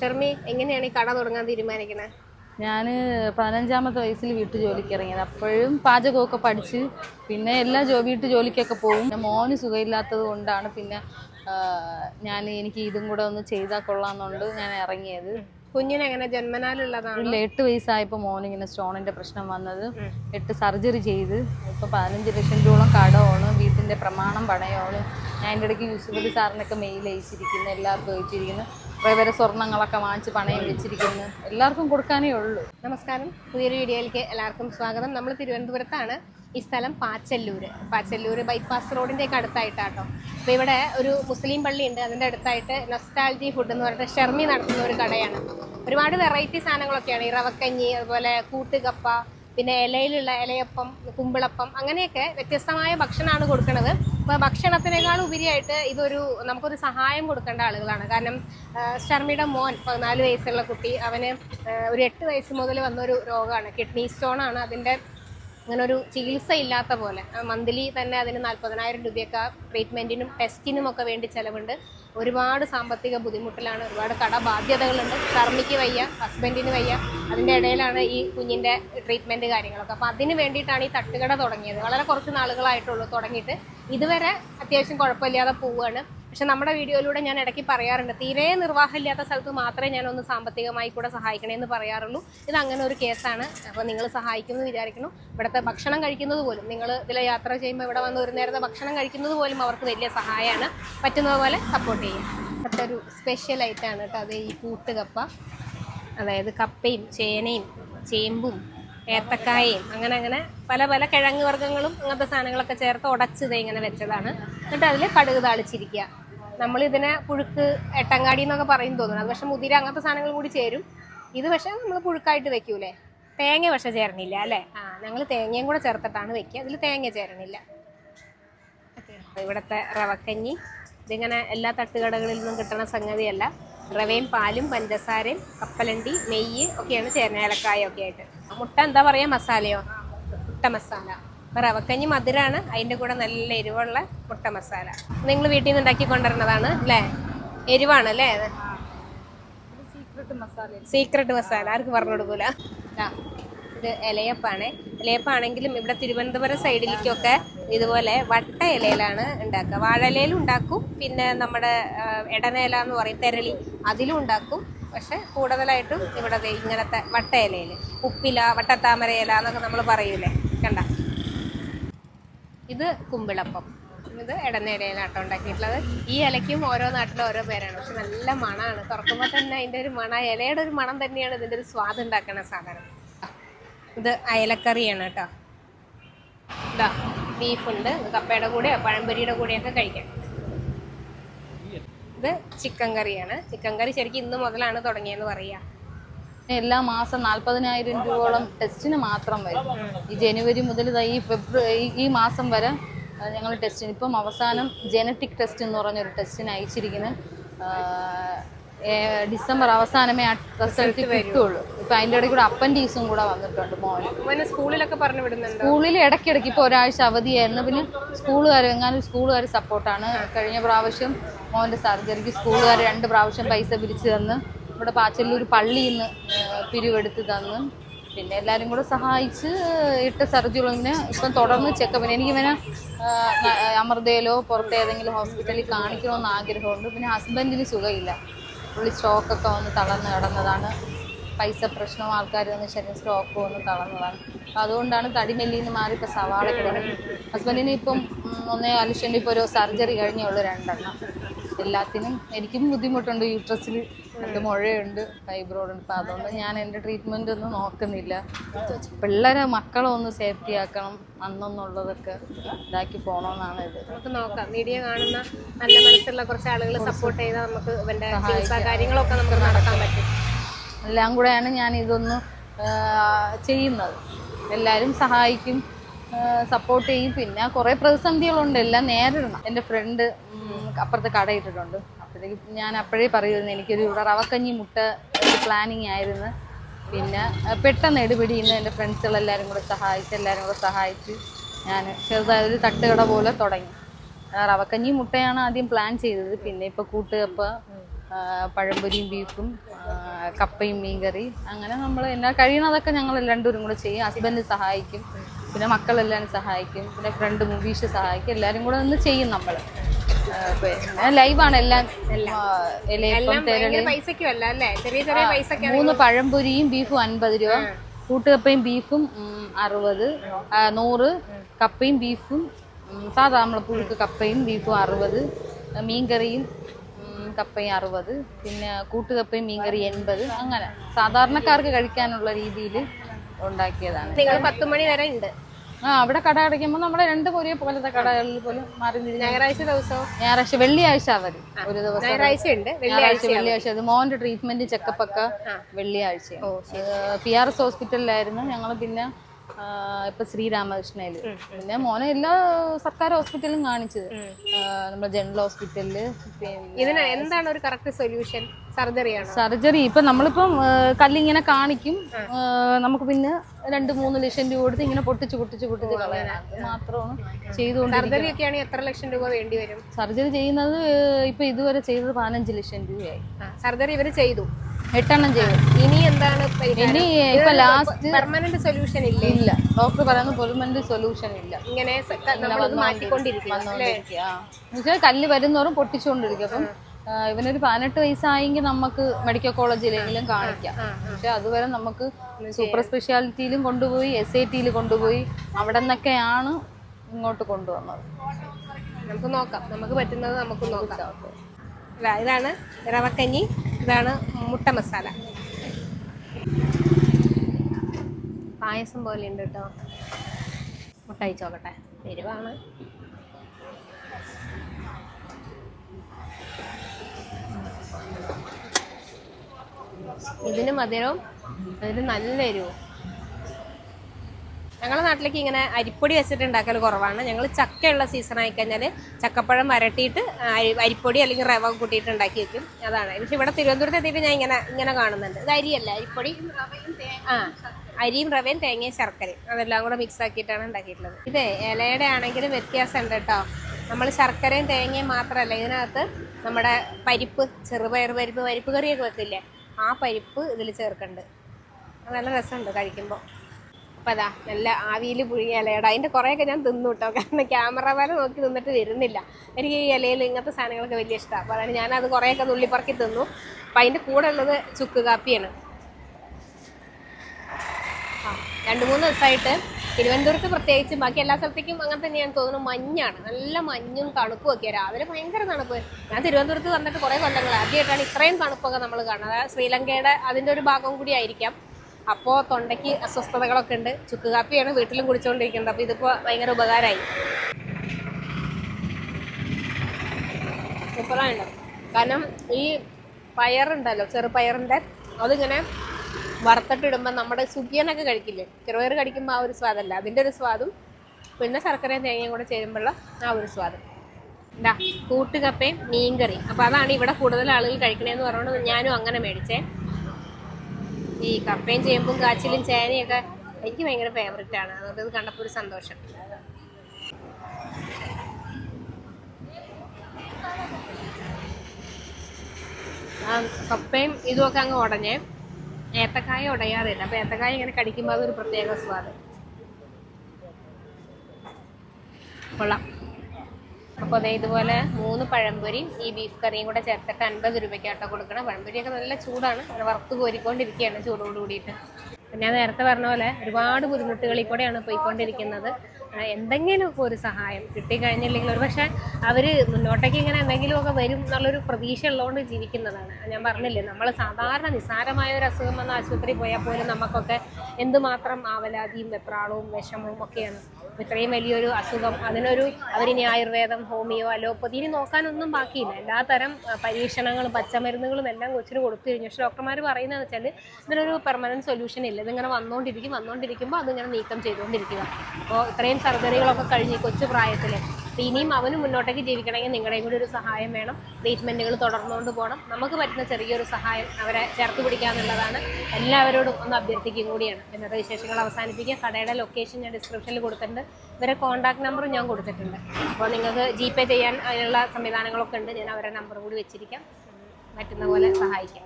ഷർമി എങ്ങനെയാണ് ഈ കട തുടങ്ങാൻ തീരുമാനിക്കുന്നത് ഞാൻ പതിനഞ്ചാമത്തെ വയസ്സിൽ വീട്ടു ജോലിക്ക് ഇറങ്ങിയത്. അപ്പോഴും പാചകമൊക്കെ പഠിച്ച് പിന്നെ എല്ലാ ജോ വീട്ടു ജോലിക്കൊക്കെ പോകും. പിന്നെ മോന് സുഖമില്ലാത്തത് കൊണ്ടാണ് പിന്നെ ഞാൻ എനിക്ക് ഇതും കൂടെ ഒന്ന് ചെയ്താൽ കൊള്ളാമെന്നുണ്ട് ഞാൻ ഇറങ്ങിയത്. കുഞ്ഞിനെങ്ങനെ ജന്മനാലുള്ളതാണ് ഇല്ല എട്ട് വയസ്സായപ്പോൾ മോനിങ്ങനെ സ്റ്റോണിന്റെ പ്രശ്നം വന്നത്. എട്ട് സർജറി ചെയ്ത്. ഇപ്പോൾ പതിനഞ്ച് ലക്ഷം രൂപ കടമാണ്. വീട്ടിന്റെ പ്രമാണം പണയമാണ്. ഞാൻ എന്റെ ഇടയ്ക്ക് യൂസുഫ് അലി സാറിനൊക്കെ മെയിൽ അയച്ചിരിക്കുന്നു. എല്ലാവർക്കും അയച്ചിരിക്കുന്നു. കുറേ പേര് സ്വർണങ്ങളൊക്കെ വാങ്ങിച്ച് പണയം വെച്ചിരിക്കുന്നു. എല്ലാവർക്കും കൊടുക്കാനേ ഉള്ളൂ. നമസ്കാരം. പുതിയൊരു വീഡിയോയിലേക്ക് എല്ലാവർക്കും സ്വാഗതം. നമ്മൾ തിരുവനന്തപുരത്താണ് ഈ സ്ഥലം പാച്ചല്ലൂര്. പാച്ചല്ലൂര് ബൈപ്പാസ് റോഡിന്റെ ഒക്കെ അടുത്തായിട്ടാട്ടോ. അപ്പോൾ ഇവിടെ ഒരു മുസ്ലിം പള്ളി ഉണ്ട് അതിന്റെ അടുത്തായിട്ട് നൊസ്റ്റാൾജി ഫുഡ് എന്ന് പറഞ്ഞിട്ട് ഷെർമി നടത്തുന്ന ഒരു കടയാണ്. ഒരുപാട് വെറൈറ്റി സാധനങ്ങളൊക്കെയാണ്. ഈ റവക്കഞ്ഞി അതുപോലെ കൂട്ടുകപ്പ പിന്നെ ഇലയിലുള്ള ഇലയപ്പം കുമ്പിളപ്പം അങ്ങനെയൊക്കെ വ്യത്യസ്തമായ ഭക്ഷണമാണ് കൊടുക്കുന്നത് അപ്പോൾ ഭക്ഷണത്തിനേക്കാൾ ഉപരിയായിട്ട് ഇതൊരു നമുക്കൊരു സഹായം കൊടുക്കേണ്ട ആളുകളാണ്. കാരണം ശർമ്മയുടെ മോൻ പതിനാല് വയസ്സുള്ള കുട്ടി അവന് ഒരു എട്ട് വയസ്സ് മുതൽ വന്നൊരു രോഗമാണ്. കിഡ്നി സ്റ്റോൺ ആണ്. അതിന്റെ അങ്ങനെ ഒരു ചികിത്സ ഇല്ലാത്ത പോലെ മന്ത്ലി തന്നെ അതിന് നാൽപ്പതിനായിരം രൂപയൊക്കെ ട്രീറ്റ്മെന്റിനും ടെസ്റ്റിനും ഒക്കെ വേണ്ടി ചിലവുണ്ട്. ഒരുപാട് സാമ്പത്തിക ബുദ്ധിമുട്ടിലാണ് ഒരുപാട് കടബാധ്യതകളുണ്ട്. കർമ്മിക്ക് വയ്യ ഹസ്ബൻഡിന് വയ്യ അതിന്റെ ഇടയിലാണ് ഈ കുഞ്ഞിന്റെ ട്രീറ്റ്മെന്റ് കാര്യങ്ങളൊക്കെ. അപ്പോൾ അതിന് വേണ്ടിയിട്ടാണ് ഈ തട്ടുകട തുടങ്ങിയത്. വളരെ കുറച്ച് നാളുകളായിട്ടുള്ളൂ തുടങ്ങിയിട്ട്. ഇതുവരെ അത്യാവശ്യം കുഴപ്പമില്ലാതെ പോവുകയാണ്. പക്ഷെ നമ്മുടെ വീഡിയോയിലൂടെ ഞാൻ ഇടയ്ക്ക് പറയാറുണ്ട് തീരെ നിർവാഹമില്ലാത്ത സ്ഥലത്ത് മാത്രമേ ഞാൻ ഒന്ന് സാമ്പത്തികമായി കൂടെ സഹായിക്കണേ എന്ന് പറയാറുള്ളൂ. ഇത് അങ്ങനെ ഒരു കേസാണ്. അപ്പോൾ നിങ്ങൾ സഹായിക്കുമെന്ന് വിചാരിക്കുന്നു. ഇവിടുത്തെ ഭക്ഷണം കഴിക്കുന്നത് പോലും നിങ്ങൾ ഇതിലെ യാത്ര ചെയ്യുമ്പോൾ ഇവിടെ വന്ന് ഒരു നേരത്തെ ഭക്ഷണം കഴിക്കുന്നത് പോലും അവർക്ക് വലിയ സഹായമാണ്. പറ്റുന്നത് പോലെ സപ്പോർട്ട് ചെയ്യും. ഇവിടുത്തെ ഒരു സ്പെഷ്യൽ ഐറ്റമാണ് കേട്ടോ അത് ഈ കൂട്ടുകപ്പ. അതായത് കപ്പയും ചേനയും ചേമ്പും ഏത്തക്കായയും അങ്ങനെ അങ്ങനെ പല പല കിഴങ്ങ് വർഗങ്ങളും അങ്ങനത്തെ സാധനങ്ങളൊക്കെ ചേർത്ത് ഉടച്ചത് ഇങ്ങനെ വെച്ചതാണ്. എന്നിട്ട് അതിൽ കടുക് താളിച്ചിരിക്കുക. നമ്മൾ ഇതിനെ പുഴുക്ക് എട്ടങ്ങാടി എന്നൊക്കെ പറയും തോന്നുന്നു. അത് പക്ഷെ മുതിര അങ്ങനത്തെ സാധനങ്ങൾ കൂടി ചേരും. ഇത് പക്ഷെ നമ്മൾ പുഴുക്കായിട്ട് വെക്കൂലേ? തേങ്ങ പക്ഷെ ചേരണില്ല അല്ലേ? ആ ഞങ്ങൾ തേങ്ങയും കൂടെ ചേർത്തിട്ടാണ് വെക്കുക. അതിൽ തേങ്ങ ചേരണില്ല. ഇവിടുത്തെ റവക്കഞ്ഞി. ഇതിങ്ങനെ എല്ലാ തട്ടുകടകളിൽ നിന്നും കിട്ടുന്ന സംഗതിയല്ല. റവയും പാലും പഞ്ചസാരയും കപ്പലണ്ടി നെയ്യ് ഒക്കെയാണ് ചേരുന്നത്. ഏലക്കായ ഒക്കെ ആയിട്ട്. മുട്ട എന്താ പറയുക മസാലയോ? മുട്ട മസാല. അപ്പോൾ റവക്കഞ്ഞി മധുരമാണ് അതിന്റെ കൂടെ നല്ല എരിവുള്ള മുട്ട മസാല. നിങ്ങൾ വീട്ടിൽ നിന്ന് ഉണ്ടാക്കി കൊണ്ടുവരുന്നതാണ് അല്ലേ? എരിവാണ് അല്ലേ? സീക്രട്ട് മസാല സീക്രട്ട് മസാല ആർക്ക് പറഞ്ഞു കൊടുക്കൂല? ഇത് ഇലയപ്പാണ്. ഇലയപ്പാണെങ്കിലും ഇവിടെ തിരുവനന്തപുരം സൈഡിലേക്കൊക്കെ ഇതുപോലെ വട്ട ഇലയിലാണ് ഉണ്ടാക്കുക. വാഴയിലും ഉണ്ടാക്കും പിന്നെ നമ്മുടെ ഇടനില എന്ന് പറയും തെരളി. അതിലും ഉണ്ടാക്കും. പക്ഷെ കൂടുതലായിട്ടും ഇവിടെ ഇങ്ങനത്തെ വട്ട ഇലയിൽ ഉപ്പില വട്ടത്താമര ഇല എന്നൊക്കെ നമ്മൾ പറയൂലേ. കണ്ട? ഇത് കുമ്പിളപ്പം. ഇത് ഇടനേരയിലാട്ടോ ഉണ്ടാക്കിയിട്ടുള്ളത്. ഈ ഇലയ്ക്കും ഓരോ നാട്ടിലും ഓരോ പേരാണ്. പക്ഷെ നല്ല മണമാണ് തുറക്കുമ്പോൾ തന്നെ അതിന്റെ ഒരു മണ ഇലയുടെ ഒരു മണം തന്നെയാണ് ഇതിന്റെ ഒരു സ്വാദ് ഉണ്ടാക്കുന്ന സാധനം. ഇത് അയലക്കറിയാണ് കേട്ടോ. ഇതാ ബീഫുണ്ട്. കപ്പയുടെ കൂടെയോ പഴംപൊരിയുടെ കൂടെയൊക്കെ കഴിക്കാം. ഇത് ചിക്കൻ കറിയാണ്. ചിക്കൻ കറി ശരിക്കും ഇന്ന് മുതലാണ് തുടങ്ങിയെന്ന് പറയാ. എല്ലാ മാസം നാൽപ്പതിനായിരം രൂപയോളം ടെസ്റ്റിന് മാത്രം വരും. ഈ ജനുവരി മുതൽ ഈ ഫെബ്രുവരി ഈ മാസം വരെ ഞങ്ങൾ ടെസ്റ്റിന് ഇപ്പം അവസാനം ജനറ്റിക് ടെസ്റ്റ് എന്ന് പറഞ്ഞൊരു ടെസ്റ്റിന് അയച്ചിരിക്കുന്നത് ഡിസംബർ അവസാനമേ ആ റിസൾട്ട് കിട്ടുള്ളൂ. ഇപ്പം അതിന്റെ ഇടയ്ക്ക് കൂടെ അപ്പൻഡീസും കൂടെ വന്നിട്ടുണ്ട് മോന്. മോനെ സ്കൂളിലൊക്കെ പറഞ്ഞു വിടുന്നുണ്ട്? സ്കൂളിൽ ഇടയ്ക്കിടയ്ക്ക് ഇപ്പോൾ ഒരാഴ്ച അവധിയായിരുന്നു. പിന്നെ സ്കൂളുകാർ എങ്ങാനും സ്കൂളുകാർ സപ്പോർട്ടാണ്. കഴിഞ്ഞ പ്രാവശ്യം മോന്റെ സർജറിക്ക് സ്കൂളുകാർ രണ്ട് പ്രാവശ്യം പൈസ പിരിച്ചു തന്ന്. ഇവിടെ പാച്ചല്ലൂർ പള്ളിയിൽ നിന്ന് പിരിവെടുത്ത് തന്ന്. പിന്നെ എല്ലാവരും കൂടെ സഹായിച്ച് ഇട്ട സർജറി ഇങ്ങനെ ഇപ്പം തുടർന്ന് ചെക്കപ്പിന്. എനിക്കിവനെ അമൃതയിലോ പുറത്ത് ഏതെങ്കിലും ഹോസ്പിറ്റലിൽ കാണിക്കണമെന്ന് ആഗ്രഹമുണ്ട്. പിന്നെ ഹസ്ബൻഡിന് സുഖമില്ല. പുള്ളി സ്റ്റോക്കൊക്കെ വന്ന് തളർന്ന് കിടന്നതാണ്. പൈസ പ്രശ്നവും ആൾക്കാർ വന്ന് ശരീരം സ്റ്റോക്ക് വന്ന് തളർന്നതാണ്. അപ്പം അതുകൊണ്ടാണ് തടിമെല്ലിയിൽ നിന്ന് മാറി ഇപ്പോൾ സവാളയ്ക്ക് തുടങ്ങി ഹസ്ബൻഡിന് ഇപ്പം ഒന്നേ അലിഷന്റെ ഇപ്പോൾ ഒരു സർജറി കഴിഞ്ഞുള്ളൂ രണ്ടെണ്ണം. എല്ലാത്തിനും എനിക്കും ബുദ്ധിമുട്ടുണ്ട് യൂട്രസിൽ രണ്ട് മുഴയുണ്ട് ഫൈബ്രോയിഡ് ഉണ്ട്. അപ്പം അതുകൊണ്ട് ഞാൻ എന്റെ ട്രീറ്റ്മെന്റ് ഒന്നും നോക്കുന്നില്ല. പിള്ളേരെ മക്കളെ ഒന്ന് സേഫ്റ്റി ആക്കണം അന്നെന്നുള്ളതൊക്കെ ഇതാക്കി പോകണമെന്നാണ് ഇത്. നമുക്ക് നോക്കാം. മീഡിയ കാണുന്ന നല്ല മനസ്സുള്ള കുറച്ച് ആളുകൾ സപ്പോർട്ട് ചെയ്താൽ നമുക്ക് കാര്യങ്ങളൊക്കെ നമുക്ക് നടത്താൻ പറ്റും. എല്ലാം കൂടെയാണ് ഞാൻ ഇതൊന്ന് ചെയ്യുന്നത്. എല്ലാവരും സഹായിക്കും സപ്പോർട്ട് ചെയ്യും. പിന്നെ കുറേ പ്രതിസന്ധികളുണ്ട്. എല്ലാം നേരിടണം. എന്റെ ഫ്രണ്ട് അപ്പുറത്ത് കടയിട്ടിട്ടുണ്ട്. അപ്പോഴത്തേക്ക് ഞാൻ അപ്പോഴേ പറയുന്നു എനിക്കൊരു റവക്കഞ്ഞി മുട്ട പ്ലാനിങ് ആയിരുന്നു. പിന്നെ പെട്ടെന്ന് എടുപിടിയുന്ന എന്റെ ഫ്രണ്ട്സുകളെല്ലാവരും കൂടെ സഹായിച്ച് എല്ലാവരും കൂടെ സഹായിച്ച് ഞാൻ ചെറുതായൊരു തട്ടുകട പോലെ തുടങ്ങി. റവക്കഞ്ഞി മുട്ടയാണ് ആദ്യം പ്ലാൻ ചെയ്തത്. പിന്നെ ഇപ്പോൾ കൂട്ടുകപ്പ പഴംപൊരിയും ബീഫും കപ്പയും മീൻകറി അങ്ങനെ നമ്മൾ എന്നാ കഴിയുന്നതൊക്കെ ഞങ്ങൾ രണ്ടുപേരും കൂടെ ചെയ്യും. ഹസ്ബൻഡ് സഹായിക്കും പിന്നെ മക്കളെല്ലാവരും സഹായിക്കും പിന്നെ ഫ്രണ്ട് മുബീഷ് സഹായിക്കും എല്ലാവരും കൂടെ നിന്ന് ചെയ്യും നമ്മൾ. പിന്നെ ലൈവാണ് എല്ലാം എല്ലാം പൈസക്കും അല്ല അല്ലേ? ചെറിയ ചെറിയ മൂന്ന് പഴംപൊരിയും ബീഫും അൻപത് രൂപ. കൂട്ടുകപ്പയും ബീഫും അറുപത്. നൂറ്. കപ്പയും ബീഫും സാധാ നമ്മളെ പുഴുക്ക് കപ്പയും ബീഫും അറുപത്. മീൻകറിയും കപ്പയും അറുപത്. പിന്നെ കൂട്ടുകപ്പയും മീൻകറി എൺപത്. അങ്ങനെ സാധാരണക്കാർക്ക് കഴിക്കാനുള്ള രീതിയിൽ ഉണ്ടാക്കിയതാണ്. നിങ്ങൾ പത്ത് മണി വരെ ഉണ്ട്. ആ അവിടെ കട അടയ്ക്കുമ്പോൾ നമ്മുടെ രണ്ട് പൊരിയ പോലത്തെ കടകളിൽ പോലും മാറി ഞായറാഴ്ച ദിവസം? ഞായറാഴ്ച വെള്ളിയാഴ്ച അവധി ഒരു ദിവസം. ഞായറാഴ്ച ഉണ്ട്. ഞായറാഴ്ച വെള്ളിയാഴ്ച. അത് മോന്റെ ട്രീറ്റ്മെന്റ് ചെക്കപ്പ് ഒക്കെ വെള്ളിയാഴ്ച പി ആർ എസ് ഹോസ്പിറ്റലിലായിരുന്നു ഞങ്ങൾ പിന്നെ ഇപ്പൊ ശ്രീരാമകൃഷ്ണയിൽ. പിന്നെ മോനെ എല്ലാ സർക്കാർ ഹോസ്പിറ്റലിലും കാണിച്ചത്. നമ്മുടെ ജനറൽ ഹോസ്പിറ്റലിൽ ഇതിന് എന്താണ് ഒരു കറക്റ്റ് സൊല്യൂഷൻ? സർജറിയാണോ സർജറി ഇപ്പൊ നമ്മളിപ്പം കല്ലിങ്ങനെ കാണിക്കും. നമുക്ക് പിന്നെ രണ്ട് മൂന്ന് ലക്ഷം രൂപ കൊടുത്ത് ഇങ്ങനെ പൊട്ടിച്ച് പൊട്ടിച്ച് പൊട്ടിച്ച് മാത്രമാണ് ചെയ്തുകൊണ്ട് സർജറി ഒക്കെ ആണെങ്കിൽ എത്ര ലക്ഷം രൂപ വേണ്ടി വരും? സർജറി ചെയ്യുന്നത് ഇപ്പൊ ഇതുവരെ ചെയ്തത് പതിനഞ്ച് ലക്ഷം രൂപയായി. സർജറി ഇവർ ചെയ്തു. എട്ടെണ്ണം ചെയ്തു ഇനി എന്താണ് ഇനി ഇപ്പൊ ലാസ്റ്റ് പെർമനന്റ് സൊല്യൂഷൻ ഇല്ല? ഇല്ല. ഡോക്ടർ പറയുന്ന പെർമനന്റ് സൊല്യൂഷൻ ഇല്ല. ഇങ്ങനെ മാറ്റിക്കൊണ്ടിരിക്കുക കല്ല് വരുന്നോറും പൊട്ടിച്ചുകൊണ്ടിരിക്കും. അപ്പം ഇവനൊരു പതിനെട്ട് വയസ്സായെങ്കിൽ നമുക്ക് മെഡിക്കൽ കോളേജിലെങ്കിലും കാണിക്കാം. പക്ഷെ അതുവരെ നമുക്ക് സൂപ്പർ സ്പെഷ്യാലിറ്റിയിലും കൊണ്ടുപോയി എസ് ഐ ടിയിൽ കൊണ്ടുപോയി അവിടെ നിന്നൊക്കെയാണ് ഇങ്ങോട്ട് കൊണ്ടുവന്നത്. നമുക്ക് നോക്കാം. നമുക്ക് പറ്റുന്നത് നമുക്ക് നോക്കാം. ഇതാ, ഇതാണ് റവക്കഞ്ഞി. ഇതാണ് മുട്ട മസാല. പായസം പോലെ ഉണ്ട് കേട്ടോ. മുട്ട അയച്ചോക്കട്ടെ എരിവാണ്. ഇതിന് മധുരവും അതിന് നല്ല എരിവും. ഞങ്ങളുടെ നാട്ടിലേക്ക് ഇങ്ങനെ അരിപ്പൊടി വെച്ചിട്ട് ഉണ്ടാക്കൽ കുറവാണ്. ഞങ്ങൾ ചക്കയുള്ള സീസൺ ആയി കഴിഞ്ഞാൽ ചക്കപ്പഴം വരട്ടിയിട്ട് അരി അരിപ്പൊടി അല്ലെങ്കിൽ റവ കൂട്ടിയിട്ട് ഉണ്ടാക്കി വെക്കും. അതാണ്. പക്ഷെ ഇവിടെ തിരുവനന്തപുരത്ത് എത്തിയിട്ട് ഞാൻ ഇങ്ങനെ ഇങ്ങനെ കാണുന്നുണ്ട്. ഇത് അരിയല്ല അരിപ്പൊടി. ആ അരിയും റവയും തേങ്ങയും ശർക്കരയും. അതെല്ലാം കൂടെ മിക്സ് ആക്കിയിട്ടാണ് ഉണ്ടാക്കിയിട്ടുള്ളത്. ഇത് ഇലയുടെ ആണെങ്കിലും വ്യത്യാസമുണ്ട് കേട്ടോ. നമ്മൾ ശർക്കരയും തേങ്ങയും മാത്രമല്ല ഇതിനകത്ത് നമ്മുടെ പരിപ്പ് ചെറുപയർ പരിപ്പ് പരിപ്പ് കറിയൊക്കെ വെക്കില്ലേ? ആ പരിപ്പ് ഇതിൽ ചേർക്കുന്നുണ്ട് നല്ല രസമുണ്ട് കഴിക്കുമ്പോൾ അപ്പം നല്ല ആവിയിൽ പുഴുങ്ങിയ ഇലയുടെ. അതിന്റെ കുറേയൊക്കെ ഞാൻ തിന്നു കേട്ടോ. കാരണം ക്യാമറ വരെ നോക്കി നിന്നിട്ട് വരുന്നില്ല. എനിക്ക് ഈ ഇലയിൽ ഇങ്ങനത്തെ സാധനങ്ങളൊക്കെ വലിയ ഇഷ്ടമാണ് അപ്പോൾ അതാണ് ഞാനത് കുറേയൊക്കെ നുള്ളിപ്പറക്കി തിന്നു. അപ്പം അതിന്റെ കൂടെ ഉള്ളത് ചുക്ക് കാപ്പിയാണ്. ആ, രണ്ട് മൂന്ന് ദിവസമായിട്ട് തിരുവനന്തപുരത്ത് പ്രത്യേകിച്ചും ബാക്കി എല്ലാ സ്ഥലത്തേക്കും അങ്ങനെ തന്നെയാണ് തോന്നുന്നു. മഞ്ഞാണ്. നല്ല മഞ്ഞും തണുപ്പും ഒക്കെ രാവിലെ ഭയങ്കര തണുപ്പ്. ഞാൻ തിരുവനന്തപുരത്ത് വന്നിട്ട് കുറേ കൊല്ലങ്ങൾ ആദ്യമായിട്ടാണ് ഇത്രയും തണുപ്പൊക്കെ നമ്മൾ കാണുന്നത്. ശ്രീലങ്കയുടെ അതിന്റെ ഒരു ഭാഗം കൂടി ആയിരിക്കാം. അപ്പോൾ തൊണ്ടയ്ക്ക് അസ്വസ്ഥതകളൊക്കെ ഉണ്ട്. ചുക്ക് കാപ്പിയാണ് വീട്ടിലും കുടിച്ചുകൊണ്ടിരിക്കുന്നത് അപ്പോൾ ഇതിപ്പോൾ ഭയങ്കര ഉപകാരമായി സൂപ്പറാണ് കാരണം ഈ പയറുണ്ടല്ലോ ചെറുപയറിന്റെ അതിങ്ങനെ വറുത്തിട്ടിടുമ്പോൾ നമ്മുടെ സുഖിയനൊക്കെ കഴിക്കില്ലേ? ചെറുപയർ കഴിക്കുമ്പോൾ ആ ഒരു സ്വാദല്ല. അതിന്റെ ഒരു സ്വാദും പിന്നെ ശർക്കരയും തേങ്ങയും കൂടെ ചേരുമ്പോഴുള്ള ആ ഒരു സ്വാദും. എന്താ കൂട്ടുകപ്പയും മീൻകറി അപ്പോൾ അതാണ് ഇവിടെ കൂടുതൽ ആളുകൾ കഴിക്കണേന്ന് പറഞ്ഞുകൊണ്ട് ഞാനും അങ്ങനെ മേടിച്ചേ. ഈ കപ്പയും ചേമ്പും കാച്ചിലും ചേനയൊക്കെ എനിക്ക് ഭയങ്കര ഫേവററ്റ് ആണ്. അതുകൊണ്ട് ഇത് കണ്ടപ്പോൾ ഒരു സന്തോഷം. കപ്പയും ഇതുമൊക്കെ അങ്ങ് ഉടഞ്ഞേ ഏത്തക്കായ ഉടയാറില്ല. അപ്പൊ ഏത്തക്കായ ഇങ്ങനെ കടിക്കുമ്പോൾ അതൊരു പ്രത്യേക സ്വാദ്. കൊള്ളാം. അപ്പോൾ അതേ ഇതുപോലെ മൂന്ന് പഴംപൊരിയും ഈ ബീഫ് കറിയും കൂടെ ചേർത്തിട്ട് അൻപത് രൂപയ്ക്കാട്ടോ കൊടുക്കണം. പഴംപൊരിയൊക്കെ നല്ല ചൂടാണ്. അത് വറുത്ത് കോരിക്കൊണ്ടിരിക്കുകയാണ് ചൂടോട് കൂടിയിട്ട്. ഞാൻ നേരത്തെ പറഞ്ഞ പോലെ ഒരുപാട് ബുദ്ധിമുട്ടുകളിൽ കൂടെയാണ് പോയിക്കൊണ്ടിരിക്കുന്നത്. എന്തെങ്കിലും എന്തെങ്കിലുമൊക്കെ ഒരു സഹായം കിട്ടിക്കഴിഞ്ഞില്ലെങ്കിൽ ഒരു പക്ഷേ അവർ മുന്നോട്ടേക്ക് ഇങ്ങനെ എന്തെങ്കിലുമൊക്കെ വരും എന്നുള്ളൊരു പ്രതീക്ഷ ഉള്ളതുകൊണ്ട് ജീവിക്കുന്നതാണ്. ഞാൻ പറഞ്ഞില്ലേ നമ്മൾ സാധാരണ നിസ്സാരമായ ഒരു അസുഖം വന്ന ആശുപത്രിയിൽ പോയാൽ പോലും നമുക്കൊക്കെ എന്തുമാത്രം ആവലാതിയും വെപ്രാളവും വിഷമവും ഒക്കെയാണ് ഇത്രയും വലിയൊരു അസുഖം അതിനൊരു അവരിനി ആയുർവേദം ഹോമിയോ അലോപ്പതി ഇനി നോക്കാനൊന്നും ബാക്കിയില്ല. എല്ലാത്തരം തരം പരീക്ഷണങ്ങളും പച്ചമരുന്നുകളും എല്ലാം കൊച്ചിന് കൊടുത്തു കഴിഞ്ഞു. പക്ഷെ ഡോക്ടർമാർ പറയുന്നതെന്ന് വെച്ചാൽ ഇതിനൊരു പെർമനന്റ് സൊല്യൂഷൻ ഇല്ല. ഇതിങ്ങനെ വന്നുകൊണ്ടിരിക്കും വന്നുകൊണ്ടിരിക്കുമ്പോൾ അതിങ്ങനെ നീക്കം ചെയ്തുകൊണ്ടിരിക്കുക അപ്പോൾ ഇത്രയും സർജറികളൊക്കെ കഴിഞ്ഞ് കൊച്ചു പ്രായത്തിൽ ഇനിയും അവന് മുന്നോട്ടേക്ക് ജീവിക്കണമെങ്കിൽ നിങ്ങളുടെയും കൂടി ഒരു സഹായം വേണം. ട്രീറ്റ്മെന്റുകൾ തുടർന്നുകൊണ്ട് പോകണം. നമുക്ക് പറ്റുന്ന ചെറിയൊരു സഹായം അവരെ ചേർത്ത് പിടിക്കാന്നുള്ളതാണ് എല്ലാവരോടും ഒന്ന് അഭ്യർത്ഥിക്കുകയും കൂടിയാണ്. ഇന്നത്തെ വിശേഷങ്ങൾ അവസാനിപ്പിക്കുക കടയുടെ ലൊക്കേഷൻ ഞാൻ ഡിസ്ക്രിപ്ഷനിൽ കൊടുത്തിട്ടുണ്ട്. ഇവരെ കോൺടാക്ട് നമ്പറും ഞാൻ കൊടുത്തിട്ടുണ്ട്. അപ്പോൾ നിങ്ങൾക്ക് ജി പേ ചെയ്യാൻ അതിനുള്ള സംവിധാനങ്ങളൊക്കെ ഉണ്ട്. ഞാൻ അവരുടെ നമ്പർ കൂടി വെച്ചിരിക്കാം. പറ്റുന്ന പോലെ സഹായിക്കാം.